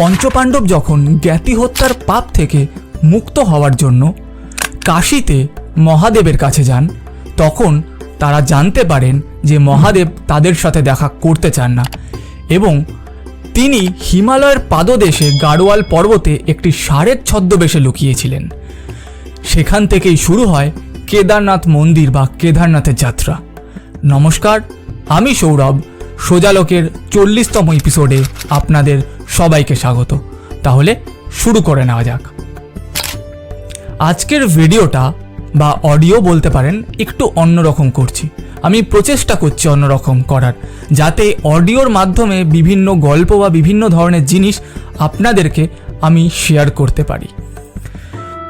পঞ্চপাণ্ডব যখন জ্ঞাতি হত্যার পাপ থেকে মুক্ত হওয়ার জন্য কাশীতে মহাদেবের কাছে যান, তখন তারা জানতে পারেন যে মহাদেব তাদের সাথে দেখা করতে চান না এবং তিনি হিমালয়ের পাদদেশে গাড়োয়াল পর্বতে একটি ষাঁড়ের ছদ্মবেশে লুকিয়েছিলেন। সেখান থেকেই শুরু হয় কেদারনাথ মন্দির বা কেদারনাথের যাত্রা। নমস্কার, আমি সৌরভ, সোজালোকের চল্লিশতম এপিসোডে আপনাদের সবাইকে স্বাগত। তাহলে শুরু করে নেওয়া যাক। আজকের ভিডিওটা বা অডিও বলতে পারেন একটু অন্যরকম করছি। আমি প্রচেষ্টা করছি অন্যরকম করার, যাতে অডিওর মাধ্যমে বিভিন্ন গল্প বা বিভিন্ন ধরনের জিনিস আপনাদেরকে আমি শেয়ার করতে পারি।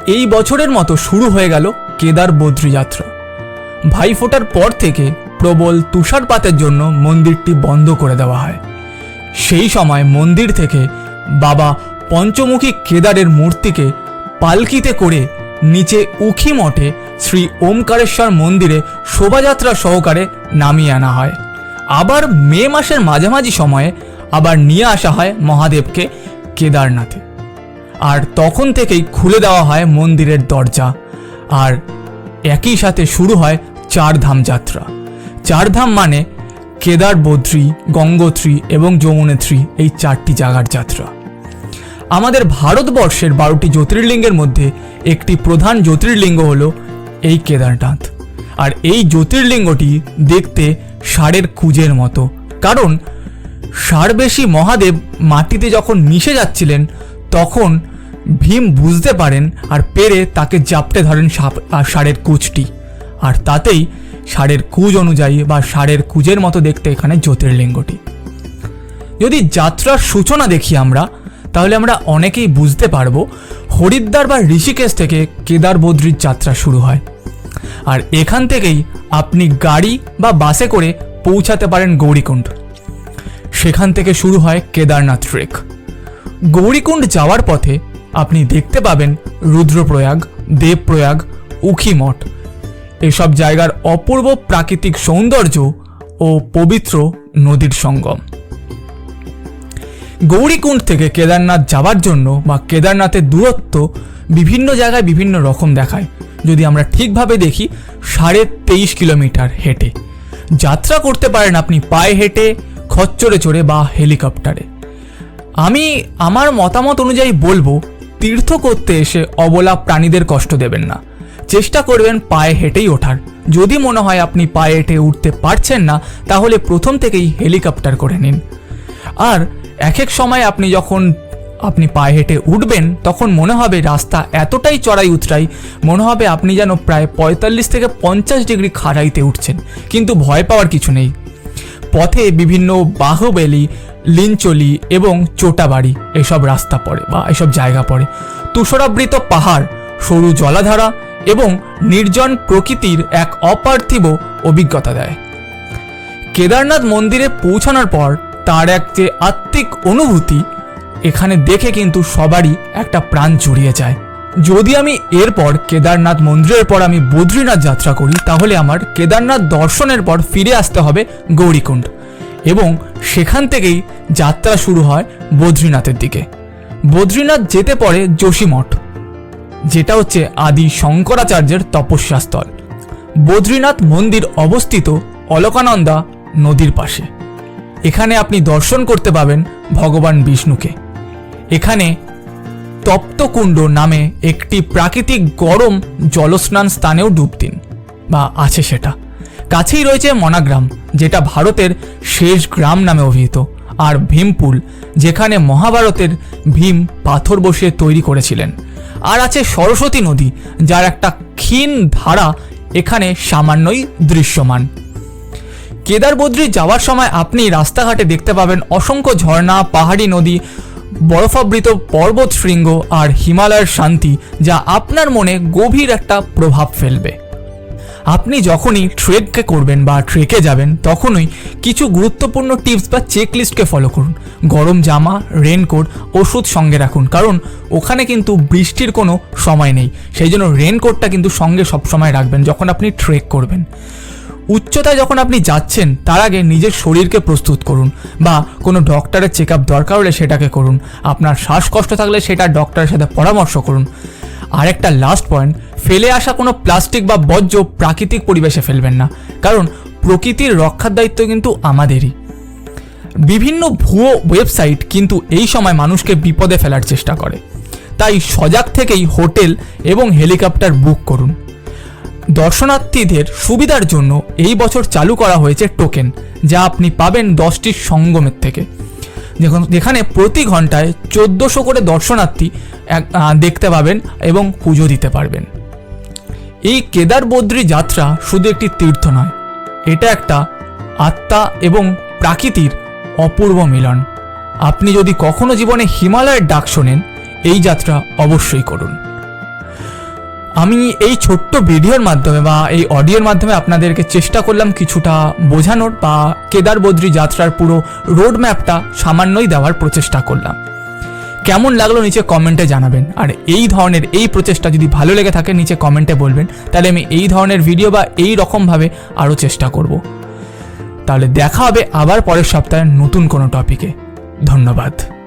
এই বছরের মতো শুরু হয়ে গেল কেদার বদ্রী যাত্রা। ভাইফোঁটার পর থেকে প্রবল তুষারপাতের জন্য মন্দিরটি বন্ধ করে দেওয়া হয়। সেই সময় মন্দির থেকে বাবা পঞ্চমুখী কেদারের মূর্তিকে পালকিতে করে নিচে উখি মঠে শ্রী ওমকারেশ্বর মন্দিরে শোভাযাত্রা সহকারে নামিয়ে আনা হয়। আবার মে মাসের মাঝামাঝি সময়ে আবার নিয়ে আসা হয় মহাদেবকে কেদারনাথে। আর তখন থেকেই খুলে দেওয়া হয় মন্দিরের দরজা। আর একই সাথে শুরু হয় চারধাম যাত্রা। চারধাম মানে কেদার বদ্রী, গঙ্গোত্রী এবং যমুনেত্রী এই চারটি জায়গার যাত্রা। আমাদের ভারতবর্ষের বারোটি জ্যোতির্লিঙ্গের মধ্যে একটি প্রধান জ্যোতির্লিঙ্গ হলো এই কেদারনাথ। আর এই জ্যোতির্লিঙ্গটি দেখতে ষাঁড়ের কুজের মতো। কারণ ষাঁড়বেশী মহাদেব মাটিতে যখন মিশে যাচ্ছিলেন, তখন ভীম বুঝতে পারেন আর পেরে তাকে জাপটে ধরেন সাপ- আর ষাঁড়ের কুচটি। আর তাতেই ষাঁড়ের কুজ অনুযায়ী বা ষাঁড়ের কুজের মতো দেখতে এখানে জ্যোতির্লিঙ্গটি। যদি যাত্রার সূচনা দেখি আমরা, তাহলে আমরা অনেকেই বুঝতে পারব হরিদ্বার বা ঋষিকেশ থেকে কেদার বদ্রীর যাত্রা শুরু হয়। আর এখান থেকেই আপনি গাড়ি বা বাসে করে পৌঁছাতে পারেন গৌরীকুণ্ড। সেখান থেকে শুরু হয় কেদারনাথ ট্রেক। গৌরীকুণ্ড যাওয়ার পথে আপনি দেখতে পাবেন রুদ্রপ্রয়াগ, দেবপ্রয়াগ উখিমঠ এসব জায়গার অপূর্ব প্রাকৃতিক সৌন্দর্য ও পবিত্র নদীর সঙ্গম। গৌরীকুণ্ড থেকে কেদারনাথ যাওয়ার জন্য বা কেদারনাথের দূরত্ব বিভিন্ন জায়গায় বিভিন্ন রকম দেখায়। যদি আমরা ঠিকভাবে দেখি, সাড়ে তেইশ কিলোমিটার হেঁটে। যাত্রা করতে পারেন আপনি পায়ে হেঁটে, খচ্চরে চড়ে বা হেলিকপ্টারে। আমি আমার মতামত অনুযায়ী বলব, তীর্থ করতে এসে অবলা প্রাণীদের কষ্ট দেবেন না। চেষ্টা করবেন পায়ে হেঁটেই ওঠার। যদি মনে হয় আপনি পায়ে হেঁটে উঠতে পারছেন না, তাহলে প্রথম থেকেই হেলিকপ্টার করে নিন। আর এক এক সময় আপনি যখন আপনি পায়ে হেঁটে উঠবেন, তখন মনে হবে রাস্তা এতটাই চড়াই উতরাই মনে হবে আপনি যেন প্রায় পঁয়তাল্লিশ থেকে পঞ্চাশ ডিগ্রি খাড়াইতে উঠছেন, কিন্তু ভয় পাওয়ার কিছু নেই। পথে বিভিন্ন বাহুবেলি লিঞ্চলি এবং চোটাবাড়ি, এসব রাস্তা পড়ে বা এসব জায়গা পড়ে। তুষরাবৃত পাহাড়, সরু জলাধারা এবং নির্জন প্রকৃতির এক অপার্থিব অভিজ্ঞতা দেয়। কেদারনাথ মন্দিরে পৌঁছানোর পর তার এক যে আত্মিক অনুভূতি, এখানে দেখে কিন্তু সবারই একটা প্রাণ জুড়িয়ে যায়। যদি আমি এরপর কেদারনাথ মন্দিরের পর আমি বদ্রীনাথ যাত্রা করি, তাহলে আমার কেদারনাথ দর্শনের পর ফিরে আসতে হবে গৌরীকুণ্ড এবং সেখান থেকেই যাত্রা শুরু হয় বদ্রীনাথের দিকে। বদ্রীনাথ যেতে পড়ে যোশীমঠ। যেটা হচ্ছে আদি শঙ্করাচার্যের তপস্যাস্থল। বদ্রীনাথ মন্দির অবস্থিত অলকানন্দা নদীর পাশে। এখানে আপনি দর্শন করতে পাবেন ভগবান বিষ্ণুকে। এখানে তপ্তকুণ্ড নামে একটি প্রাকৃতিক গরম জলস্নান স্থানেও ডুব দিন বা আছে সেটা। কাছেই রয়েছে মনাগ্রাম, যেটা ভারতের শেষ গ্রাম নামে অভিহিত, আর ভীমপুল, যেখানে মহাভারতের ভীম পাথর বসিয়ে তৈরি করেছিলেন। আর আছে সরস্বতী নদী, যার একটা ক্ষীণ ধারা এখানে সামান্যই দৃশ্যমান। কেদার কেদারবদ্রী যাওয়ার সময় আপনি রাস্তাঘাটে দেখতে পাবেন অসংখ্য ঝর্ণা, পাহাড়ি নদী, বরফাবৃত পর্বত শৃঙ্গ আর হিমালয়ের শান্তি, যা আপনার মনে গভীর একটা প্রভাব ফেলবে। আপনি যখনই ট্রেককে করবেন বা ট্রেকে যাবেন, তখনই কিছু গুরুত্বপূর্ণ টিপস বা চেক লিস্টকে ফলো করুন। গরম জামা, রেনকোট, ওষুধ সঙ্গে রাখুন, কারণ ওখানে কিন্তু বৃষ্টির কোনো সময় নেই। সেই জন্য রেনকোটটা কিন্তু সঙ্গে সবসময় রাখবেন যখন আপনি ট্রেক করবেন। উচ্চতায় যখন আপনি যাচ্ছেন, তার আগে নিজের শরীরকে প্রস্তুত করুন বা কোনো ডক্টরের চেক আপ দরকার হলে সেটাকে করুন। আপনার শ্বাসকষ্ট থাকলে সেটা ডক্টরের সাথে পরামর্শ করুন। আর একটা লাস্ট পয়েন্ট ফেলে আসা কোনো প্লাস্টিক বা বর্জ্য প্রাকৃতিক পরিবেশে ফেলবেন না, কারণ প্রকৃতির রক্ষার দায়িত্ব কিন্তু আমাদেরই। বিভিন্ন ভুয়ো ওয়েবসাইট কিন্তু এই সময় মানুষকে বিপদে ফেলার চেষ্টা করে। তাই সজাগ থেকেই হোটেল এবং হেলিকপ্টার বুক করুন। দর্শনার্থীদের সুবিধার জন্য এই বছর চালু করা হয়েছে টোকেন যা আপনি পাবেন দশটির সঙ্গমের থেকে। যেখান- প্রতি ঘন্টায় চোদ্দশো করে দর্শনার্থী দেখতে পাবেন এবং পুজো দিতে পারবেন। এই কেদার বদ্রী যাত্রা শুধু একটি তীর্থ নয়, এটা একটা আত্মা এবং প্রাকৃতির অপূর্ব মিলন। আপনি যদি কখনো জীবনে হিমালয়ের ডাক শোনেন, এই যাত্রা অবশ্যই করুন। আমি এই ছোট্ট ভিডিওর মাধ্যমে বা এই অডিওর মাধ্যমে আপনাদেরকে চেষ্টা করলাম কিছুটা বোঝানোর বা কেদার বদ্রী যাত্রার পুরো রোড ম্যাপটা সামান্যই দেওয়ার প্রচেষ্টা করলাম। কেমন লাগল নিচে কমেন্টে জানাবেন। আর এই ধরনের এই প্রচেষ্টা যদি ভালো লেগে থাকে, নিচে কমেন্টে বলবেন। তাহলে আমি এই ধরনের ভিডিও বা এই রকমভাবে আরও চেষ্টা করব। তাহলে দেখা হবে আবার পরের সপ্তাহে নতুন কোনো টপিকে ধন্যবাদ।